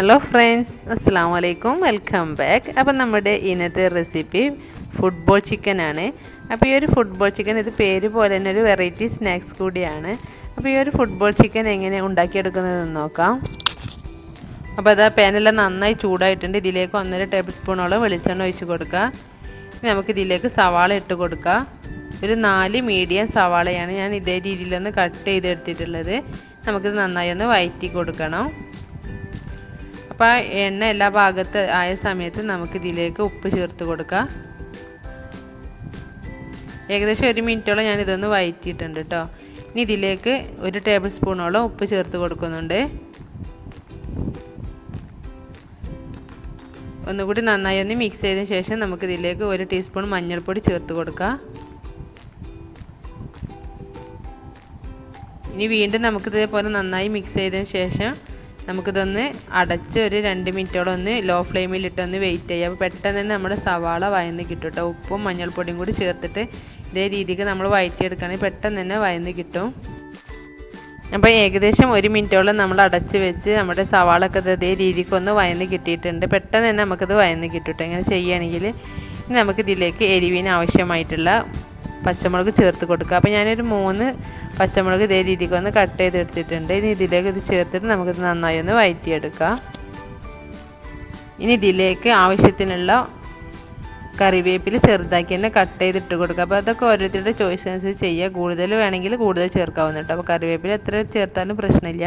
Hello friends അസ്സാം വലൈക്കും welcome back അപ്പം നമ്മുടെ ഇന്നത്തെ റെസിപ്പി ഫുട്ബോൾ ചിക്കനാണ് അപ്പോൾ ഈ ഒരു ഫുട്ബോൾ ചിക്കൻ ഇത് പേര് പോലെ തന്നെ ഒരു വെറൈറ്റി സ്നാക്സ് കൂടിയാണ്. അപ്പോൾ ഈ ഒരു ഫുട്ബോൾ ചിക്കൻ എങ്ങനെ ഉണ്ടാക്കിയെടുക്കുന്നതെന്ന് നോക്കാം. അപ്പോൾ അത് ആ പാനെല്ലാം നന്നായി ചൂടായിട്ടുണ്ട്. ഇതിലേക്ക് ഒന്നര ടേബിൾ സ്പൂണോളം വെളിച്ചെണ്ണ ഒഴിച്ച് കൊടുക്കുക. ഇനി നമുക്ക് ഇതിലേക്ക് സവാള ഇട്ട് കൊടുക്കാം ഒരു നാല് മീഡിയം സവാളയാണ് ഞാൻ ഇതേ രീതിയിലൊന്ന് കട്ട് ചെയ്തെടുത്തിട്ടുള്ളത്. നമുക്കിത് നന്നായി ഒന്ന് വയറ്റി കൊടുക്കണം. അപ്പോൾ എണ്ണ എല്ലാ ഭാഗത്ത് ആയ സമയത്ത് നമുക്ക് ഇതിലേക്ക് ഉപ്പ് ചേർത്ത് കൊടുക്കാം. ഏകദേശം ഒരു മിനിറ്റോളം ഞാൻ ഇതൊന്ന് വയറ്റിയിട്ടുണ്ട് കേട്ടോ ഇനി ഇതിലേക്ക് ഒരു ടേബിൾ സ്പൂണോളം ഉപ്പ് ചേർത്ത് കൊടുക്കുന്നുണ്ട്. ഒന്നുകൂടി നന്നായി ഒന്ന് മിക്സ് ചെയ്തതിന് ശേഷം നമുക്ക് ഇതിലേക്ക് ഒരു ടീസ്പൂൺ മഞ്ഞൾപ്പൊടി ചേർത്ത് കൊടുക്കാം. ഇനി വീണ്ടും നമുക്കിതേപോലെ നന്നായി മിക്സ് ചെയ്തതിന് ശേഷം നമുക്കിതൊന്ന് അടച്ച് ഒരു രണ്ട് മിനിറ്റോളം ഒന്ന് ലോ ഫ്ലെയിമിലിട്ടൊന്ന് വെയിറ്റ് ചെയ്യാം. അപ്പോൾ പെട്ടെന്ന് തന്നെ നമ്മുടെ സവാള വയന്ന് കിട്ടും കേട്ടോ ഉപ്പും മഞ്ഞൾപ്പൊടിയും കൂടി ചേർത്തിട്ട് ഇതേ രീതിക്ക് നമ്മൾ വയറ്റിയെടുക്കുകയാണെങ്കിൽ പെട്ടെന്ന് തന്നെ വയന്ന് കിട്ടും. അപ്പോൾ ഏകദേശം ഒരു മിനിറ്റോളം നമ്മൾ അടച്ച് വെച്ച് നമ്മുടെ സവാളൊക്കെ ഇതേ രീതിക്ക് ഒന്ന് വയന്ന് കിട്ടിയിട്ടുണ്ട്. പെട്ടെന്ന് തന്നെ നമുക്കത് വയന്ന് കിട്ടും ഇങ്ങനെ ചെയ്യുകയാണെങ്കിൽ നമുക്കിതിലേക്ക് എരിവിന് ആവശ്യമായിട്ടുള്ള പച്ചമുളക് ചേർത്ത് കൊടുക്കുക. അപ്പോൾ ഞാനൊരു മൂന്ന് പച്ചമുളക് ഇതേ രീതിക്ക് ഒന്ന് കട്ട് ചെയ്തെടുത്തിട്ടുണ്ട്. ഇനി ഇതിലേക്ക് ഇത് ചേർത്തിട്ട് നമുക്കിത് നന്നായി ഒന്ന് വഴറ്റിയെടുക്കാം ഇനി ഇതിലേക്ക് ആവശ്യത്തിനുള്ള കറിവേപ്പില ചെറുതാക്കി തന്നെ കട്ട് ചെയ്തിട്ട് കൊടുക്കുക അപ്പോൾ അതൊക്കെ ഓരോരുത്തരുടെ ചോയ്സ് അനുസരിച്ച് ചെയ്യുക കൂടുതൽ വേണമെങ്കിൽ കൂടുതൽ ചേർക്കാവുന്ന കേട്ടോ. അപ്പോൾ കറിവേപ്പില എത്ര ചേർത്താലും പ്രശ്നമില്ല.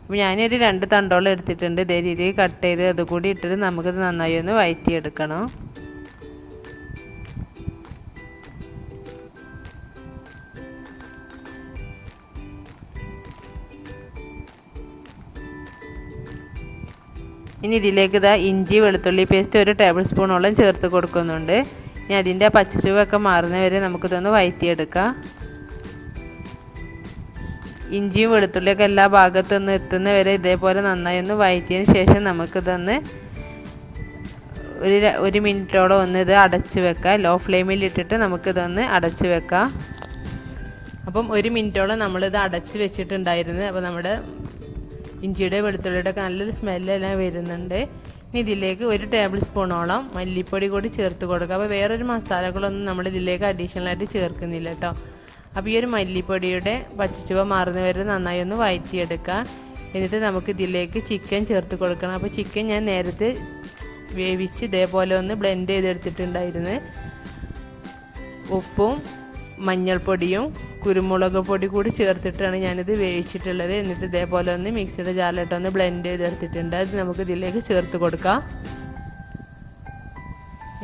അപ്പോൾ ഞാനൊരു രണ്ട് തണ്ടോളം എടുത്തിട്ടുണ്ട്. ഇതേ രീതിയിൽ കട്ട് ചെയ്ത് അതുകൂടി ഇട്ടിട്ട് നമുക്കിത് നന്നായി ഒന്ന് വഴറ്റിയെടുക്കണം ഇനി ഇതിലേക്ക് ഇതാ ഇഞ്ചി വെളുത്തുള്ളി പേസ്റ്റ് ഒരു ടേബിൾ സ്പൂണോളം ചേർത്ത് കൊടുക്കുന്നുണ്ട്. ഇനി അതിന്റെ പച്ചച്ചുവൊക്കെ മാറുന്ന വരെ നമുക്കിതൊന്ന് വഴറ്റിയെടുക്കാം ഇഞ്ചിയും വെളുത്തുള്ളിയൊക്കെ എല്ലാ ഭാഗത്തുനിന്ന് എത്തുന്ന വരെ ഇതേപോലെ നന്നായി ഒന്ന് വഴറ്റിയതിന് ശേഷം നമുക്കിതൊന്ന് ഒരു ഒരു മിനിറ്റോളം ഒന്ന് ഇത് അടച്ച് വെക്കാം. ലോ ഫ്ലെയിമിൽ ഇട്ടിട്ട് നമുക്കിതൊന്ന് അടച്ച് വെക്കാം. അപ്പം ഒരു മിനിറ്റോളം നമ്മളിത് അടച്ച് വെച്ചിട്ടുണ്ടായിരുന്നു. അപ്പോൾ നമ്മുടെ ഇഞ്ചിയുടെ വെളുത്തുള്ളിയുടെ നല്ലൊരു സ്മെല്ലെല്ലാം വരുന്നുണ്ട്. ഇനി ഇതിലേക്ക് ഒരു ടേബിൾ സ്പൂണോളം മല്ലിപ്പൊടി കൂടി ചേർത്ത് കൊടുക്കുക. അപ്പോൾ വേറൊരു മസാലകളൊന്നും നമ്മൾ ഇതിലേക്ക് അഡീഷണലായിട്ട് ചേർക്കുന്നില്ല കേട്ടോ. അപ്പോൾ ഈ ഒരു മല്ലിപ്പൊടിയുടെ പച്ചച്ചുവ മാറുന്ന വരെ നന്നായി ഒന്ന് വഴറ്റിയെടുക്കുക എന്നിട്ട് നമുക്ക് ഇതിലേക്ക് ചിക്കൻ ചേർത്ത് കൊടുക്കണം. അപ്പോൾ ചിക്കൻ ഞാൻ നേരത്തെ വേവിച്ച് ഇതേപോലെ ഒന്ന് ബ്ലെൻഡ് ചെയ്തെടുത്തിട്ടുണ്ടായിരുന്നു. ഉപ്പും മഞ്ഞൾപ്പൊടിയും കുരുമുളക് പൊടി കൂടി ചേർത്തിട്ടാണ് ഞാനിത് വേവിച്ചിട്ടുള്ളത്. എന്നിട്ട് ഇതേപോലെ ഒന്ന് മിക്സിയുടെ ജാറിലിട്ട് ഒന്ന് ബ്ലെൻഡ് ചെയ്തെടുത്തിട്ടുണ്ട് അത് നമുക്ക് ഇതിലേക്ക് ചേർത്ത് കൊടുക്കാം.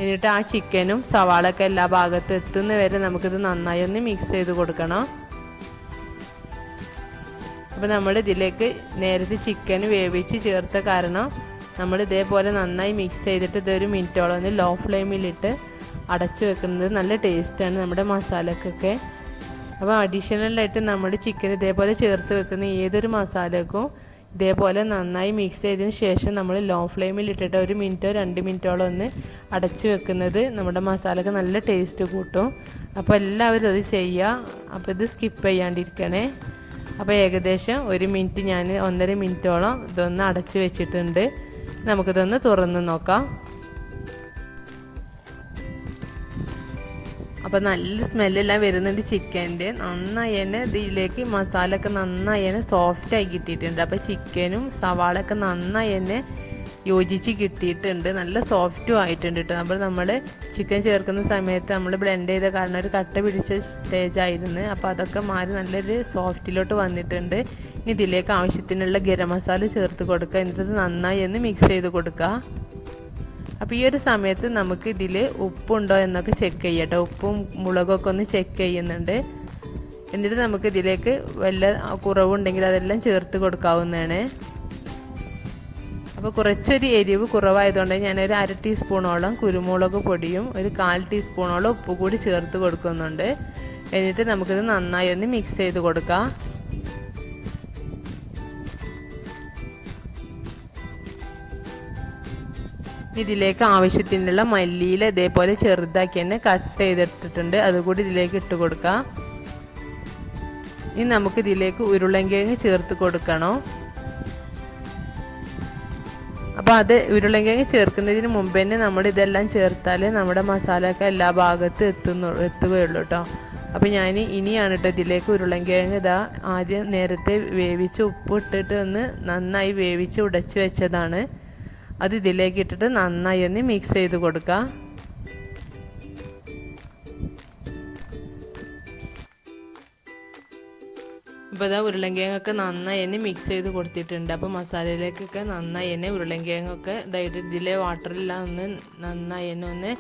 എന്നിട്ട് ആ ചിക്കനും സവാളൊക്കെ എല്ലാ ഭാഗത്തും എത്തുന്ന വരെ നമുക്കിത് നന്നായി ഒന്ന് മിക്സ് ചെയ്ത് കൊടുക്കണം. അപ്പോൾ നമ്മൾ ഇതിലേക്ക് നേരത്തെ ചിക്കൻ വേവിച്ച് ചേർത്ത കാരണം നമ്മൾ ഇതേപോലെ നന്നായി മിക്സ് ചെയ്തിട്ട് ഇതൊരു മിനിറ്റോളം ഒന്ന് ലോ ഫ്ലെയിമിലിട്ട് അടച്ചു വെക്കുന്നത് നല്ല ടേസ്റ്റാണ് നമ്മുടെ മസാലക്കൊക്കെ. അപ്പോൾ അഡീഷണലായിട്ട് നമ്മൾ ചിക്കൻ ഇതേപോലെ ചേർത്ത് വെക്കുന്ന ഏതൊരു മസാലക്കും ഇതേപോലെ നന്നായി മിക്സ് ചെയ്തതിന് ശേഷം നമ്മൾ ലോ ഫ്ലെയിമിൽ ഇട്ടിട്ട് ഒരു മിനിറ്റോ രണ്ട് മിനിറ്റോളം ഒന്ന് അടച്ചു വെക്കുന്നത് നമ്മുടെ മസാലക്ക് നല്ല ടേസ്റ്റ് കൂട്ടും. അപ്പോൾ എല്ലാവരും അത് ചെയ്യുക അപ്പോൾ ഇത് സ്കിപ്പ് ചെയ്യാണ്ടിരിക്കണേ. അപ്പോൾ ഏകദേശം ഒരു മിനിറ്റ് ഞാൻ ഒന്നര മിനിറ്റോളം ഇതൊന്ന് അടച്ചു വെച്ചിട്ടുണ്ട്. നമുക്കിതൊന്ന് തുറന്ന് നോക്കാം. അപ്പോൾ നല്ല സ്മെല്ലെല്ലാം വരുന്നുണ്ട് ചിക്കന്റെ. നന്നായി തന്നെ ഇതിലേക്ക് മസാല ഒക്കെ നന്നായി തന്നെ സോഫ്റ്റ് ആയി കിട്ടിയിട്ടുണ്ട്. അപ്പോൾ ചിക്കനും സവാളൊക്കെ നന്നായി തന്നെ യോജിച്ച് കിട്ടിയിട്ടുണ്ട്. നല്ല സോഫ്റ്റും ആയിട്ടുണ്ട് കേട്ടോ അപ്പോൾ നമ്മൾ ചിക്കൻ ചേർക്കുന്ന സമയത്ത് നമ്മൾ ബ്ലെൻഡ് ചെയ്ത കാരണം ഒരു കട്ട പിടിച്ച സ്റ്റേജ് ആയിരുന്നു. അപ്പോൾ അതൊക്കെ മാറി നല്ലൊരു സോഫ്റ്റിലോട്ട് വന്നിട്ടുണ്ട്. ഇനി ഇതിലേക്ക് ആവശ്യത്തിനുള്ള ഗരം മസാല ചേർത്ത് കൊടുക്കുക എന്നിട്ട് നന്നായി ഒന്ന് മിക്സ് ചെയ്ത് കൊടുക്കുക അപ്പോൾ ഈ ഒരു സമയത്ത് നമുക്ക് ഇതിൽ ഉപ്പുണ്ടോ എന്നൊക്കെ ചെക്ക് ചെയ്യട്ടോ. ഉപ്പും മുളകൊക്കെ ഒന്ന് ചെക്ക് ചെയ്യുന്നുണ്ട്. എന്നിട്ട് നമുക്ക് ഇതിലേക്ക് വല്ല കുറവുണ്ടെങ്കിൽ അതെല്ലാം ചേർത്ത് കൊടുക്കാവുന്നതാണ്. അപ്പോൾ കുറച്ചൊരു എരിവ് കുറവായതുകൊണ്ട് ഞാനൊരു അര ടീസ്പൂണോളം കുരുമുളക് പൊടിയും ഒരു കാൽ ടീസ്പൂണോളം ഉപ്പ് കൂടി ചേർത്ത് കൊടുക്കുന്നുണ്ട്. എന്നിട്ട് നമുക്കിത് നന്നായി ഒന്ന് മിക്സ് ചെയ്ത് കൊടുക്കാം. ഇതിലേക്ക് ആവശ്യത്തിനുള്ള മല്ലിയിൽ ഇതേപോലെ ചെറുതാക്കി തന്നെ കട്ട് ചെയ്തിട്ടിട്ടുണ്ട്. അതുകൂടി ഇതിലേക്ക് ഇട്ട് കൊടുക്കാം. ഇനി നമുക്ക് ഇതിലേക്ക് ഉരുളൻകിഴങ്ങ് ചേർത്ത് കൊടുക്കണം. അപ്പോൾ അത് ഉരുളൻകിഴങ്ങ് ചേർക്കുന്നതിന് മുമ്പ് തന്നെ നമ്മൾ ഇതെല്ലാം ചേർത്താൽ നമ്മുടെ മസാലയൊക്കെ എല്ലാ ഭാഗത്തും എത്തുന്നു എത്തുകയുള്ളൂ കേട്ടോ അപ്പോൾ ഞാൻ ഇനിയാണ് കേട്ടോ ഇതിലേക്ക് ഉരുളൻകിഴങ്ങ് ഇതാ ആദ്യം നേരത്തെ വേവിച്ച് ഉപ്പ് ഇട്ടിട്ട് ഒന്ന് നന്നായി വേവിച്ച് ഉടച്ച് വെച്ചതാണ്. അത് ഇതിലേക്ക് ഇട്ടിട്ട് നന്നായി ഒന്ന് മിക്സ് ചെയ്ത് കൊടുക്കുക ഇപ്പോൾ ഇതാ ഉരുളങ്കിഴങ്ങൊക്കെ നന്നായി തന്നെ മിക്സ് ചെയ്ത് കൊടുത്തിട്ടുണ്ട്. അപ്പോൾ മസാലയിലേക്കൊക്കെ നന്നായി തന്നെ ഉരുളങ്കിഴങ്ങൊക്കെ ഇതായിട്ട് ഇതിലെ വാട്ടറെല്ലാം ഒന്ന് നന്നായി തന്നെ ഒന്ന്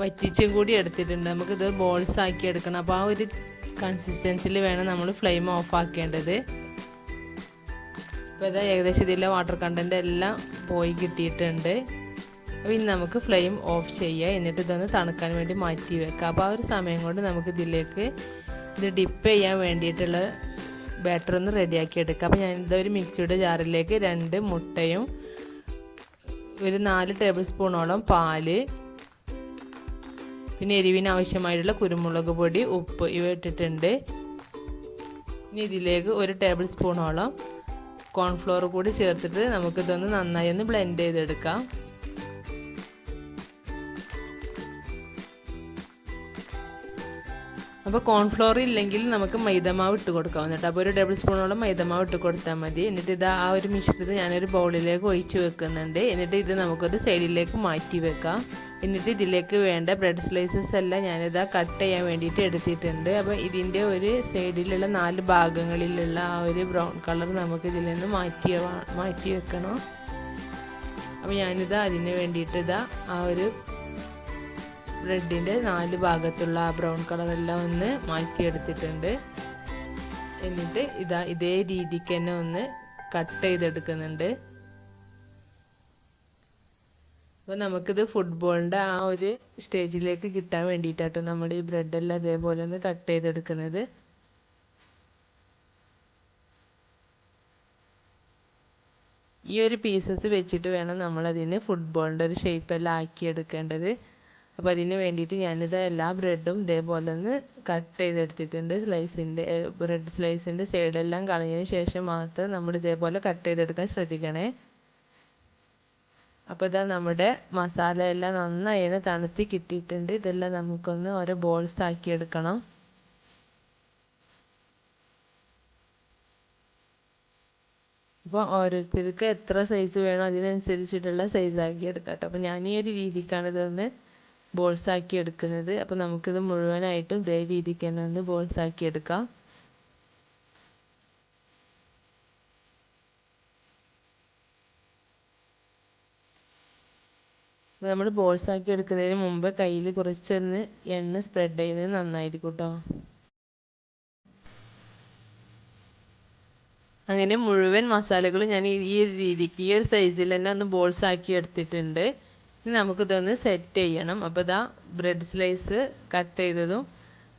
വറ്റിച്ചും കൂടി എടുത്തിട്ടുണ്ട്. നമുക്കിത് ബോൾസ് ആക്കി എടുക്കണം. അപ്പോൾ ആ ഒരു കൺസിസ്റ്റൻസിൽ വേണം നമ്മൾ ഫ്ലെയിം ഓഫ് ആക്കേണ്ടത്. അപ്പോൾ ഇതാ ഏകദേശം ഇതിലെ വാട്ടർ കണ്ടന്റ് എല്ലാം പോയി കിട്ടിയിട്ടുണ്ട്. അപ്പോൾ ഇനി നമുക്ക് ഫ്ലെയിം ഓഫ് ചെയ്യുക എന്നിട്ട് ഇതൊന്ന് തണുക്കാൻ വേണ്ടി മാറ്റി വെക്കുക അപ്പോൾ ആ ഒരു സമയം കൊണ്ട് നമുക്ക് ഇതിലേക്ക് ഇത് ഡിപ്പ് ചെയ്യാൻ വേണ്ടിയിട്ടുള്ള ബാറ്റർ ഒന്ന് റെഡിയാക്കി എടുക്കുക അപ്പോൾ ഞാൻ ഇതൊരു മിക്സിയുടെ ജാറിലേക്ക് രണ്ട് മുട്ടയും ഒരു നാല് ടേബിൾ സ്പൂണോളം പാൽ പിന്നെ എരിവിന് ആവശ്യമായിട്ടുള്ള കുരുമുളക് പൊടി ഉപ്പ് ഇവ ഇട്ടിട്ടുണ്ട്. ഇനി ഇതിലേക്ക് ഒരു ടേബിൾ സ്പൂണോളം കോൺഫ്ലോർ കൂടി ചേർത്തിട്ട് നമുക്കിതൊന്ന് നന്നായി ഒന്ന് ബ്ലെൻഡ് ചെയ്തെടുക്കാം അപ്പോൾ കോൺഫ്ലോർ ഇല്ലെങ്കിൽ നമുക്ക് മൈദമാവ് ഇട്ട് കൊടുക്കാം എന്നിട്ട് അപ്പോൾ ഒരു ടേബിൾ സ്പൂണോളം മൈദമാവ് ഇട്ട് കൊടുത്താൽ മതി. എന്നിട്ട് ഇത് ആ ഒരു മിശ്രിതം ഞാനൊരു ബൗളിലേക്ക് ഒഴിച്ച് വെക്കുന്നുണ്ട്. എന്നിട്ട് ഇത് നമുക്കൊരു സൈഡിലേക്ക് മാറ്റി വെക്കാം. എന്നിട്ട് ഇതിലേക്ക് വേണ്ട ബ്രെഡ് സ്ലൈസസ് എല്ലാം ഞാനിതാ കട്ട് ചെയ്യാൻ വേണ്ടിയിട്ട് എടുത്തിട്ടുണ്ട്. അപ്പോൾ ഇതിന്റെ ഒരു സൈഡിലുള്ള നാല് ഭാഗങ്ങളിലുള്ള ആ ഒരു ബ്രൗൺ കളർ നമുക്ക് ഇതിൽ നിന്ന് മാറ്റി മാറ്റി വെക്കണം. അപ്പോൾ ഞാനിതാ അതിന് വേണ്ടിയിട്ട് ഇതാ ആ ഒരു ബ്രെഡിന്റെ നാല് ഭാഗത്തുള്ള ആ ബ്രൗൺ കളറെല്ലാം ഒന്ന് മാറ്റിയെടുത്തിട്ടുണ്ട്. എന്നിട്ട് ഇതാ ഇതേ രീതിക്ക് തന്നെ ഒന്ന് കട്ട് ചെയ്തെടുക്കുന്നുണ്ട്. അപ്പോൾ നമുക്കിത് ഫുട്ബോളിന്റെ ആ ഒരു സ്റ്റേജിലേക്ക് കിട്ടാൻ വേണ്ടിയിട്ടാട്ടോ നമ്മൾ ഈ ബ്രെഡെല്ലാം അതേപോലെ ഒന്ന് കട്ട് ചെയ്തെടുക്കുന്നത്. ഈ ഒരു പീസസ് വെച്ചിട്ട് വേണം നമ്മളതിന് ഫുട്ബോളിന്റെ ഒരു ഷേപ്പെല്ലാം ആക്കിയെടുക്കേണ്ടത്. അപ്പോൾ അതിന് വേണ്ടിയിട്ട് ഞാനിത് എല്ലാ ബ്രെഡും ഇതേപോലെ ഒന്ന് കട്ട് ചെയ്തെടുത്തിട്ടുണ്ട്. സ്ലൈസിന്റെ ബ്രെഡ് സ്ലൈസിന്റെ സൈഡെല്ലാം കളഞ്ഞതിന് ശേഷം മാത്രം നമ്മൾ ഇതേപോലെ കട്ട് ചെയ്തെടുക്കാൻ ശ്രദ്ധിക്കണേ. അപ്പോൾ ഇതാ നമ്മുടെ മസാല എല്ലാം നന്നായി ഒന്ന് തണുത്തി കിട്ടിയിട്ടുണ്ട്. ഇതെല്ലാം നമുക്കൊന്ന് ഓരോ ബോൾസ് ആക്കി എടുക്കണം. അപ്പോൾ ഓരോരുത്തർക്ക് എത്ര സൈസ് വേണോ അതിനനുസരിച്ചിട്ടുള്ള സൈസ് ആക്കി എടുക്കാം അപ്പോൾ ഞാൻ ഈ ഒരു രീതിക്കാണ് ഇതൊന്ന് ബോൾസ് ആക്കി എടുക്കുന്നത്. അപ്പോൾ നമുക്കിത് മുഴുവനായിട്ടും ഇതേ രീതിക്ക് തന്നെ ഒന്ന് ബോൾസ് ആക്കി എടുക്കാം. നമ്മൾ ബോൾസ് ആക്കി എടുക്കുന്നതിന് മുമ്പ് കയ്യിൽ കുറച്ചൊന്ന് എണ്ണ സ്പ്രെഡ് ചെയ്യുന്നത് നന്നായിരിക്കും കേട്ടോ അങ്ങനെ മുഴുവൻ മസാലകളും ഞാൻ ഈ ഒരു രീതിക്ക് ഈ ഒരു സൈസിൽ തന്നെ ഒന്ന് ബോൾസ് ആക്കി എടുത്തിട്ടുണ്ട്. ഇനി നമുക്കിതൊന്ന് സെറ്റ് ചെയ്യണം. അപ്പോൾ ഇതാ ബ്രെഡ് സ്ലൈസ് കട്ട് ചെയ്തതും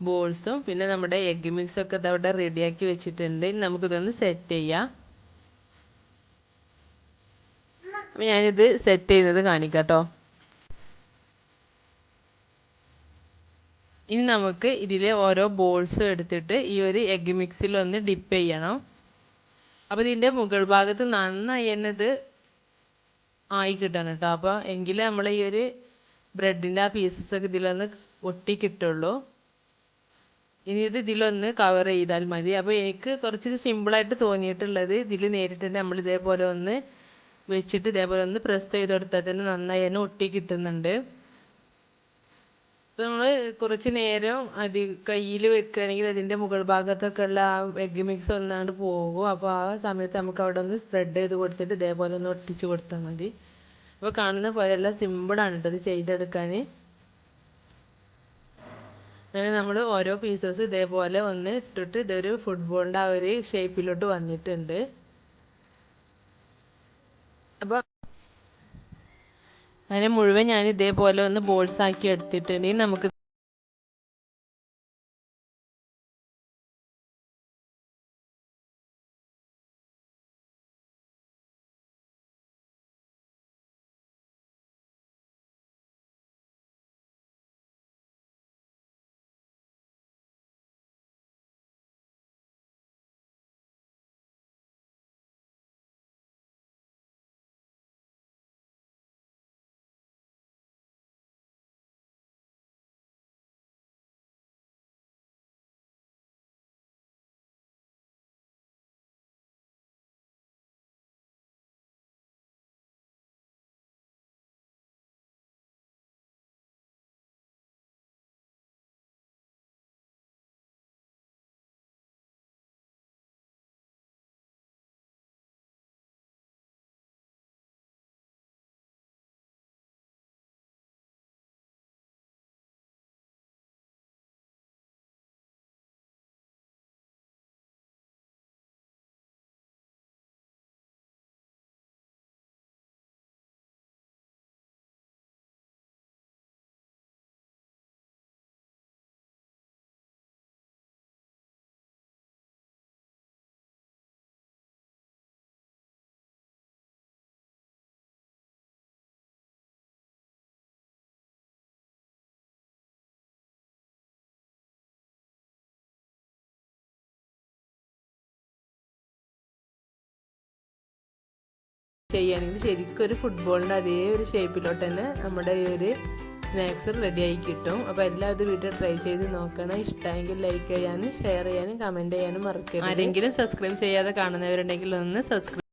ബോൾസും പിന്നെ നമ്മുടെ എഗ് മിക്സ് ഒക്കെ ഇതവിടെ റെഡിയാക്കി വെച്ചിട്ടുണ്ട്. ഇനി നമുക്കിതൊന്ന് സെറ്റ് ചെയ്യാം. അപ്പോൾ ഞാനിത് സെറ്റ് ചെയ്യുന്നത് കാണിക്കാം കേട്ടോ ഇനി നമുക്ക് ഇതിലെ ഓരോ ബോൾസും എടുത്തിട്ട് ഈ ഒരു എഗ് മിക്സിൽ ഒന്ന് ഡിപ്പ് ചെയ്യണം. അപ്പോൾ ഇതിന്റെ മുകൾ ഭാഗത്ത് നന്നായി തന്നെ ഇത് ആയി കിട്ടണം കേട്ടോ. അപ്പോൾ എങ്കിലേ നമ്മൾ ഈ ഒരു ബ്രെഡിന്റെ ആ പീസസൊക്കെ ഇതിലൊന്ന് ഒട്ടി കിട്ടുള്ളൂ. ഇനി ഇത് ഇതിലൊന്ന് കവർ ചെയ്താൽ മതി. അപ്പോൾ എനിക്ക് കുറച്ച് സിമ്പിളായിട്ട് തോന്നിയിട്ടുള്ളത് ഇതിൽ നേരിട്ട് തന്നെ നമ്മൾ ഇതേപോലെ ഒന്ന് വെച്ചിട്ട് ഇതേപോലെ ഒന്ന് പ്രസ് ചെയ്ത് കൊടുത്താൽ തന്നെ നന്നായി തന്നെ ഒട്ടി കിട്ടുന്നുണ്ട്. അപ്പോൾ നമ്മൾ കുറച്ച് നേരം അത് കയ്യിൽ വെക്കുകയാണെങ്കിൽ അതിന്റെ മുകൾ ഭാഗത്തൊക്കെ ഉള്ള ആ എഗ്ഗ് മിക്സ് ഒന്നാണ്ട് പോകും. അപ്പോൾ ആ സമയത്ത് നമുക്ക് അവിടെ ഒന്ന് സ്പ്രെഡ് ചെയ്ത് കൊടുത്തിട്ട് ഇതേപോലെ ഒന്ന് ഒട്ടിച്ച് കൊടുത്താൽ മതി. അപ്പോൾ കാണുന്ന പോലെയല്ല സിമ്പിളാണ് കേട്ടോ ഇത് ചെയ്തെടുക്കാൻ അങ്ങനെ നമ്മൾ ഓരോ പീസസ് ഇതേപോലെ ഒന്ന് ഇട്ടിട്ട് ഇതൊരു ഫുട്ബോളിന്റെ ആ ഒരു ഷേപ്പിലോട്ട് വന്നിട്ടുണ്ട്. അപ്പോൾ അങ്ങനെ മുഴുവൻ ഞാൻ ഇതേപോലെ ഒന്ന് ബോൾസ് ആക്കി എടുത്തിട്ടുണ്ടെങ്കിൽ നമുക്ക് ചെയ്യുകയാണെങ്കിൽ ശരിക്കും ഒരു ഫുട്ബോളിന്റെ അതേ ഒരു ഷേപ്പിലോട്ട് തന്നെ നമ്മുടെ ഈ ഒരു സ്നാക്സ് റെഡി ആയി കിട്ടും. അപ്പോൾ എല്ലാവരും വീട്ടിൽ ട്രൈ ചെയ്ത് നോക്കണം. ഇഷ്ടമെങ്കിൽ ലൈക്ക് ചെയ്യാനും ഷെയർ ചെയ്യാനും കമന്റ് ചെയ്യാനും മറക്കരുത്. ആരെങ്കിലും സബ്സ്ക്രൈബ് ചെയ്യാതെ കാണുന്നവരുണ്ടെങ്കിൽ ഒന്ന് സബ്സ്ക്രൈബ്